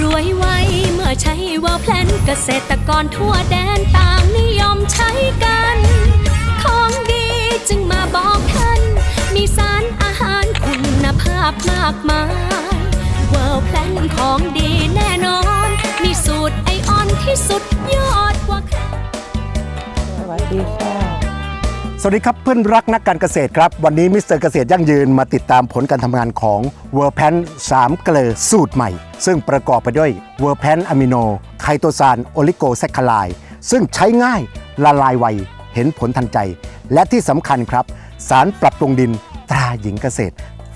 รวยไวเมื่อใช้ว่าแพลนเกษตรกรทั่วแดนต่างนิยมใช้กัน ของดีจึงมาบอกท่าน มีสารอาหารคุณภาพมากมายเวิร์แพลนของดีแน่นอน มีสูตรไอออนที่สุดยอดกว่าใคร สวัสดีค่ะ วัสดีครับเพื่อนรักนักการเกษตรครับ วันนี้มิสเตอร์เกษตรยั่งยืนมาติดตามผลการทำงานของเวอร์แพน3เกลือสูตรใหม่ ซึ่งประกอบไปด้วยเวอร์แพนอะมิโน ไคโตซานโอลิโกแซคคลาย ซึ่งใช้ง่ายละลายไว เห็นผลทันใจ และที่สำคัญครับ สารปรับปรุงดินตราหญิงเกษตร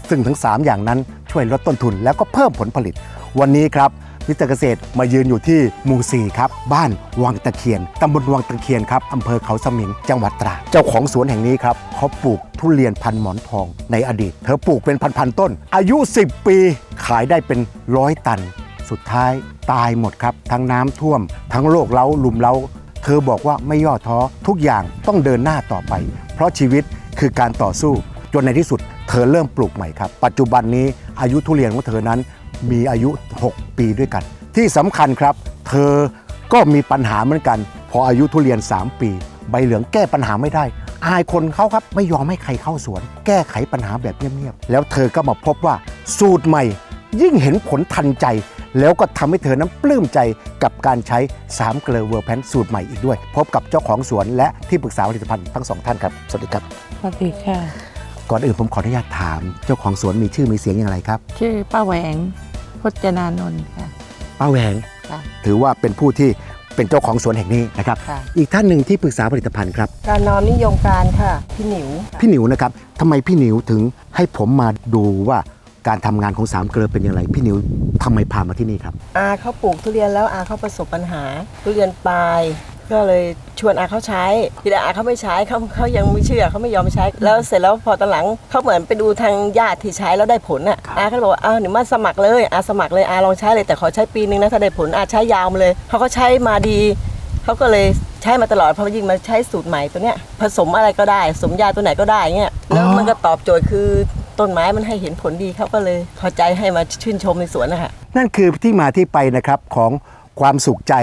ซึ่งทั้ง 3 อย่างนั้นช่วยลดต้นทุนแล้วก็เพิ่มผลผลิต วันนี้ครับ มิสเตอร์เกษตรมายืนอยู่ที่หมู่สี่ครับ บ้านวังตะเคียนตำบลวังตะเคียนครับอำเภอเขาสมิงจังหวัดตราดเจ้าของสวนแห่งนี้ครับเขาปลูกทุเรียนพันหมอนทองในอดีต เธอปลูกเป็นพันๆต้น อายุ 10 ปี ขายได้เป็นร้อยตัน สุดท้ายตายหมดครับ ทั้งน้ำท่วม ทั้งโรคเล้าลุมเล้า เธอบอกว่าไม่ย่อท้อทุกอย่างต้องเดินหน้าต่อไป เพราะชีวิตคือการต่อสู้ จนในที่สุด เธอเริ่มปลูกใหม่ครับ ปัจจุบันนี้อายุทุเรียนของเธอนั้น มีอายุ 6 ปีด้วยกัน ที่สำคัญครับ เธอก็มีปัญหาเหมือนกัน พออายุทุเรียน 3 ปี ใบเหลืองแก้ปัญหาไม่ได้ อายคนเขาครับไม่ยอมให้ใครเข้าสวน แก้ไขปัญหาแบบเงียบๆแล้วเธอก็มาพบว่าสูตรใหม่ ยิ่งเห็นผลทันใจ แล้วก็ทำให้เธอนั้นปลื้มใจกับการใช้3เกลือเวอร์แพนสูตรใหม่อีกด้วย พบกับเจ้าของสวนและที่ปรึกษาผลิตภัณฑ์ทั้งสองท่านครับสวัสดีครับ สวัสดีค่ะ ก่อนอื่นผมขออนุญาตถาม เจ้าของสวนมีชื่อมีเสียงอย่างไรครับ ชื่อป้าแหวง พจนานนท์ค่ะ ป้าแหวง ค่ะ ถือว่าเป็นผู้ที่เป็นเจ้าของสวนแห่งนี้นะครับ ค่ะอีกท่านหนึ่งที่ปรึกษาผลิตภัณฑ์ครับ การนอนนิยมการค่ะ พี่หนิวพี่หนิวนะครับทำไมพี่หนิวถึงให้ผมมาดูว่าการทำงานของสามเกลือเป็นอย่างไร พี่หนิวทำไมพามาที่นี่ครับ อาเขาปลูกทุเรียนแล้วอาเขาประสบปัญหา ทุเรียนปลาย ก็เลยชวนอาเขาใช้ทีแรกอาเขาไม่ใช้เขาเขายังไม่เชื่อเขาไม่ยอมใช้ แล้วเสร็จแล้วพอตอนหลังเขาเหมือนไปดูทางญาติที่ใช้แล้วได้ผลอะครับอาก็เลยบอกว่าอ้าวหนูมาสมัครเลยอาสมัครเลยอาลองใช้เลยแต่ขอใช้ปีนึงนะถ้าได้ผลอาใช้ยาวมาเลยเขาก็ใช้มาดีเขาก็เลยใช้มาตลอดพอยิ่งมาใช้สูตรใหม่ตัวเนี้ยผสมอะไรก็ได้ผสมยาตัวไหนก็ได้เงี้ยแล้วมันก็ตอบโจทย์คือต้นไม้มันให้เห็นผลดีเขาก็เลยพอใจให้มาชื่นชมในสวนนะคะนั่นคือที่มาที่ไปนะครับของความสุขใจ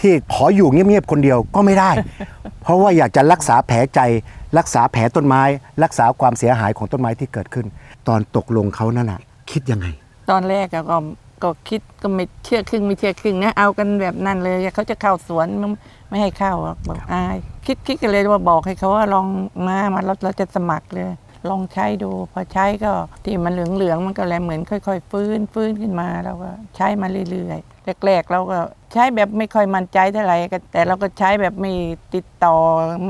ที่ขออยู่เงียบๆคนเดียวก็ไม่ได้ เพราะว่าอยากจะรักษาแผลใจ รักษาแผลต้นไม้ รักษาความเสียหายของต้นไม้ที่เกิดขึ้น ตอนตกลงเขานั่นน่ะ คิดยังไง ตอนแรกอะก็ก็คิดก็ไม่เชื่อครึ่งไม่เชื่อครึ่งนะเอากันแบบนั้นเลยเขาจะเข้าสวนไม่ไม่ให้เข้าอะบอกอายคิดคิดกันเลยว่าบอกให้เขาว่าลองมามาเราเราจะสมัครเลย ลองใช้ดู พอใช้ก็ที่มันเหลืองเหลืองๆมันก็เลยเหมือนค่อย ๆ ฟื้นฟื้นขึ้นมาเราก็ใช้มาเรื่อยๆแรกๆเราก็ใช้แบบไม่ค่อยมั่นใจเท่าไหร่ก็แต่เราก็ใช้แบบไม่ติดต่อ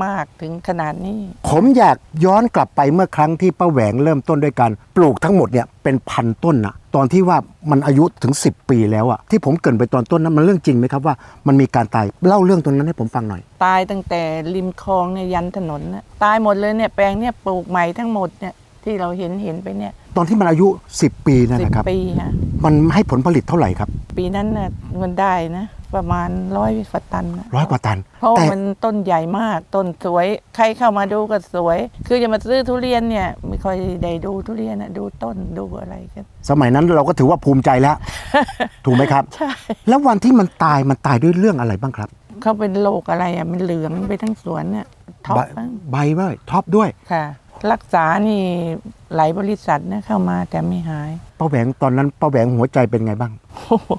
มากถึงขนาดนี้ ผมอยากย้อนกลับไปเมื่อครั้งที่ป้าแหวงเริ่มต้นด้วยการปลูกทั้งหมดเนี่ยเป็นพันต้นนะตอนที่ว่ามันอายุถึง 10 ปีแล้วอะที่ผมเกรินไปตอนต้นนั้นมันเรื่องจริงไหมครับว่ามันมีการตายเล่าเรื่องตรงนั้นให้ผมฟังหน่อย ตายตั้งแต่ริมคลองเนี่ยยันถนนน่ะตายหมดเลยเนี่ยแปลงเนี่ยปลูกใหม่ทั้งหมดเนี่ยที่เราเห็นเห็นไปเนี่ย ตอนที่มันอายุ 10 ปีนั่นสิบนะครับ ปีฮะมันให้ผลผลิตเท่าไหร่ครับปีนั้นน่ะมันได้นะ ประมาณร้อยฝัตันน่ะร้อยกว่าตัน เพราะว่าแต่มันต้นใหญ่มาก ต้นสวย ใครเข้ามาดูก็สวย คือจะมาซื้อทุเรียนเนี่ย ไม่ค่อยได้ดูทุเรียนอะดูต้นดูอะไรกันสมัยนั้นเราก็ถือว่าภูมิใจแล้ว ถูกไหมครับ ใช่แล้ววันที่มันตายมันตายด้วยเรื่องอะไรบ้างครับ เขาเป็นโรคอะไรอะมันเหลืองไปทั้งสวนเนี่ยท็อปใบบ้างใบด้วยท็อปด้วย ค่ะ รักษานี่ หลายบริษัทนะเข้ามาแต่ไม่หายป้าแหวงตอนนั้นป้าแหวงหัวใจเป็นไงบ้างโอ้โห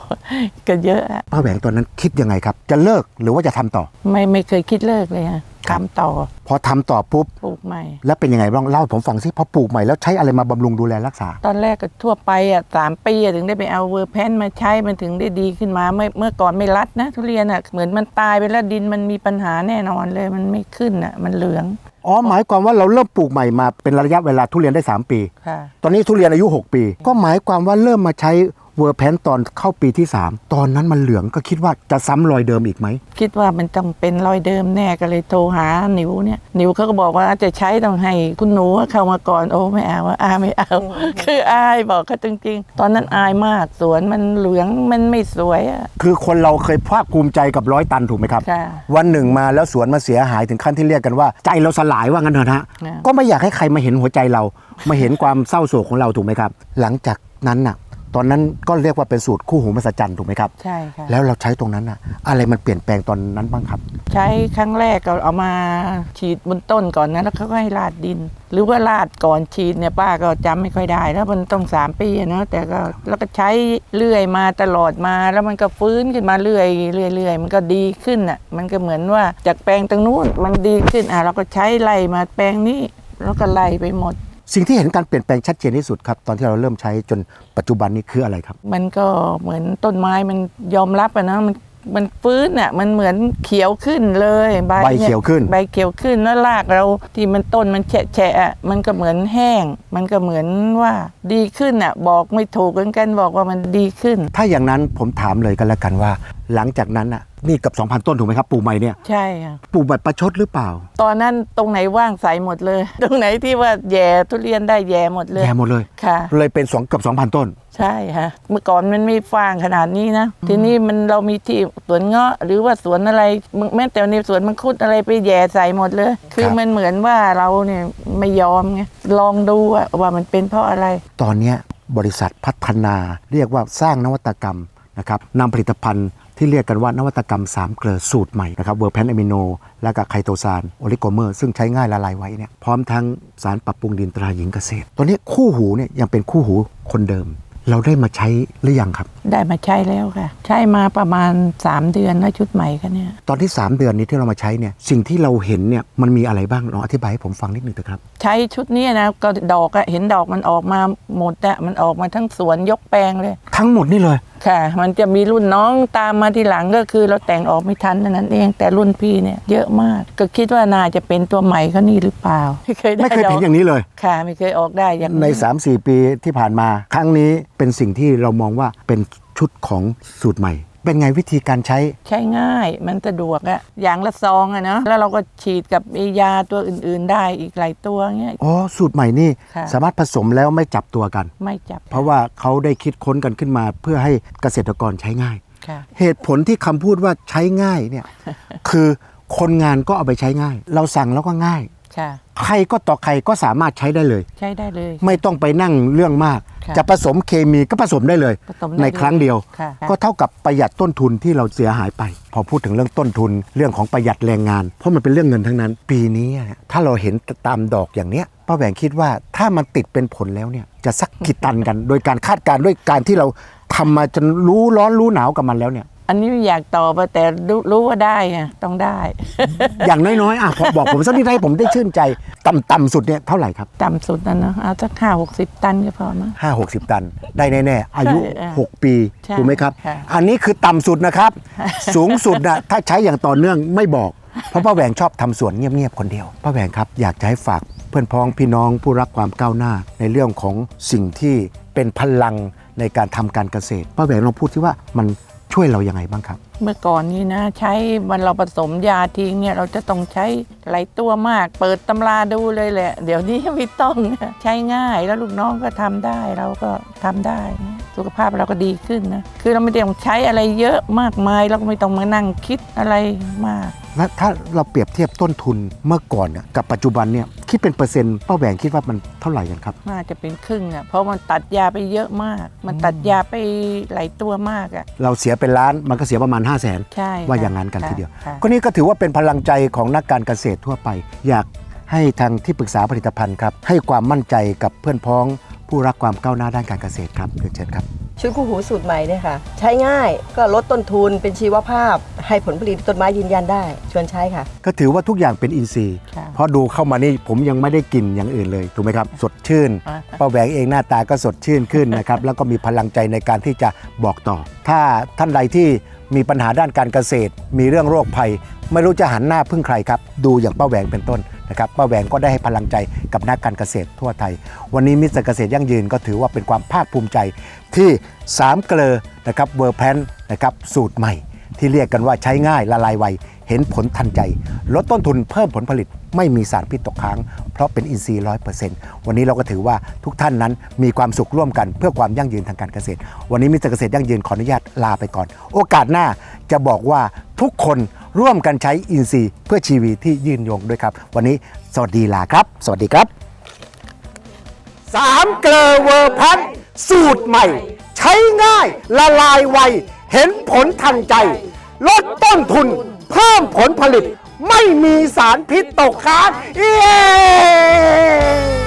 ก็เยอะอะป้าแหวงตอนนั้นคิดยังไงครับ จะเลิกหรือว่าจะทำต่อ ไม่ไม่เคยคิดเลิกเลยฮะครับ ทำต่อ พอทำต่อปุ๊บ ปลูกใหม่ แล้วเป็นยังไงบ้างเล่าให้ผมฟังสิพอปลูกใหม่แล้วใช้อะไรมาบำรุงดูแลรักษา ตอนแรกก็ทั่วไปอะสามปีอะถึงได้ไปเอาเวอร์แพนมาใช้มันถึงได้ดีขึ้นมาเมื่อเมื่อก่อนไม่รัดนะ ทุเรียนอะเหมือนมันตายไปแล้วดินมันมีปัญหาแน่นอนเลยมันไม่ขึ้นอะมันเหลืองอ๋อหมายความว่าเราเริ่มปลูกใหม่มาเป็นระยะเวลาทุเรียนได้ 3 ปี ค่ะ ตอนนี้ทุเรียนอายุ 6 ปี ก็หมายความว่าเริ่มมาใช้ เวอร์แพนตอนเข้าปีที่ 3 ตอนนั้นมันเหลืองก็คิดว่าจะซ้ำรอยเดิมอีกไหม คิดว่ามันต้องเป็นรอยเดิมแน่ก็เลยโทรหาหนิวเนี่ยหนิวเขาก็บอกว่าจะใช้ต้องให้คุณหนูเข้ามาก่อนโอ้ไม่เอาว่าอาไม่เอา คืออายบอกเขาจริงๆ ตอนนั้นอายมากสวนมันเหลืองมันไม่สวยอะคือคนเราเคยภาคภูมิใจกับร้อยตันถูกไหมครับ ค่ะ วันหนึ่งมาแล้วสวนมาเสียหายถึงขั้นที่เรียกกันว่าใจเราสลายว่างั้นเถอะนะฮะค่ะ ก็ไม่อยากให้ใครมาเห็นหัวใจเรา มาเห็นความเศร้าโศกของเราถูกไหมครับ หลังจากนั้นน่ะ ตอนนั้นก็เรียกว่าเป็นสูตรคู่หูมหัศจรรย์ถูกไหมครับ ใช่ค่ะแล้วเราใช้ตรงนั้นอะอะไรมันเปลี่ยนแปลงตอนนั้นบ้างครับ ใช้ครั้งแรกก็เอามาฉีดบนต้นก่อนนะแล้วเขาก็ให้ราดดิน หรือว่าราดก่อนฉีดเนี่ยป้าก็จำไม่ค่อยได้ แล้วมันต้องสามปีอะเนาะแต่ก็แล้วก็ใช้เรื่อยมาตลอดมา แล้วมันก็ฟื้นขึ้นมาเรื่อยเรื่อยเรื่อยมันก็ดีขึ้นอะมันก็เหมือนว่าจากแปลงตรงนู้นมันดีขึ้นอะเราก็ใช้ไล่มาแปลงนี้แล้วก็ไล่ไปหมด สิ่งที่เห็นการเปลี่ยนแปลงชัดเจนที่สุดครับ ตอนที่เราเริ่มใช้จนปัจจุบันนี้คืออะไรครับ มันก็เหมือนต้นไม้มันยอมรับอะนะมัน มันฟื้นอะมันเหมือนเขียวขึ้นเลยใบเขียวขึ้น ใบเขียวขึ้นแล้วรากเราที่มันต้นมันแฉะแฉะอะมันก็เหมือนแห้ง มันก็เหมือนว่าดีขึ้นอะ บอกไม่ถูกเหมือนกันบอกว่ามันดีขึ้น ถ้าอย่างนั้นผมถามเลยกันแล้วกันว่า หลังจากนั้นอะนี่เกับ 2,000 ต้นถูกไหมครับปลูกใหม่เนี่ยใช่ค่ะปลูกแบบประชดหรือเปล่า ตอนนั้นตรงไหนว่างใสหมดเลย ตรงไหนที่ว่าแย่ทุเรียนได้แย่หมดเลยแย่หมดเลยค่ะ เลยเป็นสองเกับ2,000 ต้น ใช่ค่ะเมื่อก่อนมันไม่ฟางขนาดนี้นะทีนี้มันเรามีที่สวนเงาะหรือว่าสวนอะไรแม้แต่ในสวนมังคุดอะไรไปแย่ใส่หมดเลย คือมันเหมือนว่าเราเนี่ยไม่ยอมไงลองดูอะว่ามันเป็นเพราะอะไร ตอนเนี้ยบริษัทพัฒนา เรียกว่าสร้างนวัตกรรมนะครับนำผลิตภัณฑ์ที่เรียกกันว่านวัตกรรม 3 เกลือสูตรใหม่นะครับเวอร์แพนอะมิโน และก็ไคโตซานโอลิโกเมอร์ซึ่งใช้ง่ายละลายไว้เนี่ยพร้อมทั้งสารปรับปรุงดินตราหญิงเกษตรตัวนี้คู่หูเนี่ยยังเป็นคู่หูคนเดิม เราได้มาใช้หรือยังครับ ได้มาใช้แล้วค่ะ ใช้มาประมาณ 3 เดือนแล้วชุดใหม่กันเนี่ย ตอนที่ 3 เดือนนี้ที่เรามาใช้เนี่ยสิ่งที่เราเห็นเนี่ยมันมีอะไรบ้างลองอธิบายให้ผมฟังนิดนึงเถอะครับ ใช้ชุดเนี้นะก็ดอกอะเห็นดอกมันออกมาหมดอะมันออกมาทั้งสวนยกแปลงเลย ทั้งหมดนี่เลย ค่ะ มันจะมีรุ่นน้องตามมาทีหลังก็คือเราแต่งออกไม่ทันเท่านั้นเองแต่รุ่นพี่เนี่ยเยอะมากก็คิดว่าน่าจะเป็นตัวใหม่เขานี่หรือเปล่าไม่เคยได้ไม่เคยดเห็อนกอย่างนี้เลย ค่ะ ไม่เคยออกได้อย่างใน 3-4 ปีที่ผ่านมา ครั้งนี้เป็นสิ่งที่เรามองว่าเป็นชุดของสูตรใหม่ เป็นไงวิธีการใช้ ใช้ง่ายมันสะดวกอะอย่างละซองอะเนาะแล้วเราก็ฉีดกับไอ้ยาตัวอื่นๆ ได้อีกหลายตัวเงี้ย อ๋อ สูตรใหม่นี่ค่ะ สามารถผสมแล้วไม่จับตัวกัน ไม่จับเพราะว่าเขาได้คิดค้นกันขึ้นมา เพื่อให้เกษตรกรใช้ง่าย ค่ะ เหตุผลที่คำพูดว่าใช้ง่ายเนี่ย คือคนงานก็เอาไปใช้ง่าย เราสั่งแล้วก็ง่าย ค่ะ ใครก็ต่อใครก็สามารถใช้ได้เลย ใช้ได้เลย ไม่ต้องไปนั่งเรื่องมาก ค่ะจะผสมเคมีก็ผสมได้เลย ผสมได้ในครั้งเดียว ค่ะ ก็เท่ากับประหยัดต้นทุนที่เราเสียหายไป พอพูดถึงเรื่องต้นทุนเรื่องของประหยัดแรงงาน เพราะมันเป็นเรื่องเงินทั้งนั้น ปีนี้อะถ้าเราเห็นตามดอกอย่างเนี้ยป้าแหวงคิดว่าถ้ามันติดเป็นผลแล้วเนี่ยจะสักกี่ตันกัน โดยการคาดการณ์ด้วยการที่เราทำมาจนรู้ร้อนรู้หนาวกับมันแล้วเนี่ย อันนี้ไม่อยากตอบอะแต่รู้รู้ว่าได้อะต้องได้ อย่างน้อยๆอะพอบอกผมสักนิดให้ผมได้ชื่นใจ ต่ำๆสุดเนี่ยเท่าไหร่ครับต่ำสุดนะเนอะเอาสักห้าหกสิบตันก็พอมั้ง5 60ตัน ได้แน่ๆอายุ ใช่อะ6 ปีใช่ถูกไหมครับ ค่ะ อันนี้คือต่ำสุดนะครับ สูงสุดนะถ้าใช้อย่างต่อเนื่องไม่บอก เพราะป้าแหวงชอบทำสวนเงียบๆคนเดียวป้าแหวงครับอยากจะให้ฝากเพื่อนพ้องพี่น้องผู้รักความก้าวหน้า ในเรื่องของสิ่งที่เป็นพลังในการทำการเกษตรป้าแหวงลองพูดที่ว่ามัน ช่วยเรายังไงบ้างครับ เมื่อก่อนนี้นะ ใช้มันเราผสมยาทิ้งเนี่ยเราจะต้องใช้หลายตัวมาก เปิดตำราดูเลยแหละ เดี๋ยวนี้ไม่ต้องใช้ง่ายแล้วลูกน้องก็ทำได้เราก็ทำได้นะ สุขภาพเราก็ดีขึ้นนะ คือเราไม่ต้องใช้อะไรเยอะมากมายเราก็ไม่ต้องมานั่งคิดอะไรมาก และถ้าเราเปรียบเทียบต้นทุนเมื่อก่อนน่ะกับปัจจุบันเนี่ยคิดเป็นเปอร์เซ็นต์ป้าแหวงคิดว่ามันเท่าไหร่กันครับ น่าจะเป็นครึ่งอะเพราะมันตัดยาไปเยอะมาก มันตัดยาไปหลายตัวมากอะเราเสียเป็นล้านมันก็เสียประมาณ 5 0 0แสนใช่ว่าค่ะอย่างนั้นกันค่ะทีเดียว ค่ะก็นี่ก็ถือว่าเป็นพลังใจของนักการเกษตรทั่วไป อยากให้ทางที่ปรึกษาผลิตภัณฑ์ครับให้ความมั่นใจกับเพื่อนพ้อง ผู้รักความก้าวหน้าด้านการเกษตรครับเรียนเชิญครับ ชุดคู่หูสูตรใหม่เนี่ยค่ะ ใช้ง่ายก็ลดต้นทุนเป็นชีวภาพ ให้ผลผลิตต้นไม้ยืนยันได้ชวนใช้ค่ะ ก็ถือว่าทุกอย่างเป็นอินทรีย์ ค่ะเพราะดูเข้ามานี่ผมยังไม่ได้กินอย่างอื่นเลยถูกไหมครับ สดชื่นอ่า ป้าแหวงเองหน้าตาก็สดชื่นขึ้นนะครับ แล้วก็มีพลังใจในการที่จะบอกต่อ ถ้าท่านใดที่มีปัญหาด้านการเกษตร มีเรื่องโรคภัย ไม่รู้จะหันหน้าพึ่งใครครับ ดูอย่างป้าแหวงเป็นต้น นะครับป้าแหวงก็ได้ให้พลังใจกับนักการเกษตรทั่วไทย วันนี้มิสเตอร์เกษตรยั่งยืนก็ถือว่าเป็นความภาคภูมิใจที่สามเกลอนะครับเวอร์แพนนะครับสูตรใหม่ ที่เรียกกันว่าใช้ง่ายละลายไวเห็นผลทันใจ ลดต้นทุนเพิ่มผลผลิตไม่มีสารพิษตกค้าง เพราะเป็นอินทรีย์ร้อยเปอร์เซ็นต์วันนี้เราก็ถือว่าทุกท่านนั้นมีความสุขร่วมกันเพื่อความยั่งยืนทางการเกษตร วันนี้มิสเตอร์เกษตรยั่งยืนขออนุญาตลาไปก่อน โอกาสหน้าจะบอกว่าทุกคน ร่วมกันใช้อินทรีย์เพื่อชีวิตที่ยืนยงด้วยครับ วันนี้สวัสดีลาครับ สวัสดีครับสามเกลอเวอร์พันสูตรใหม่ ใช้ง่ายละลายไว เห็นผลทันใจ ลดต้นทุน เพิ่มผลผลิต ไม่มีสารพิษตกค้างเย้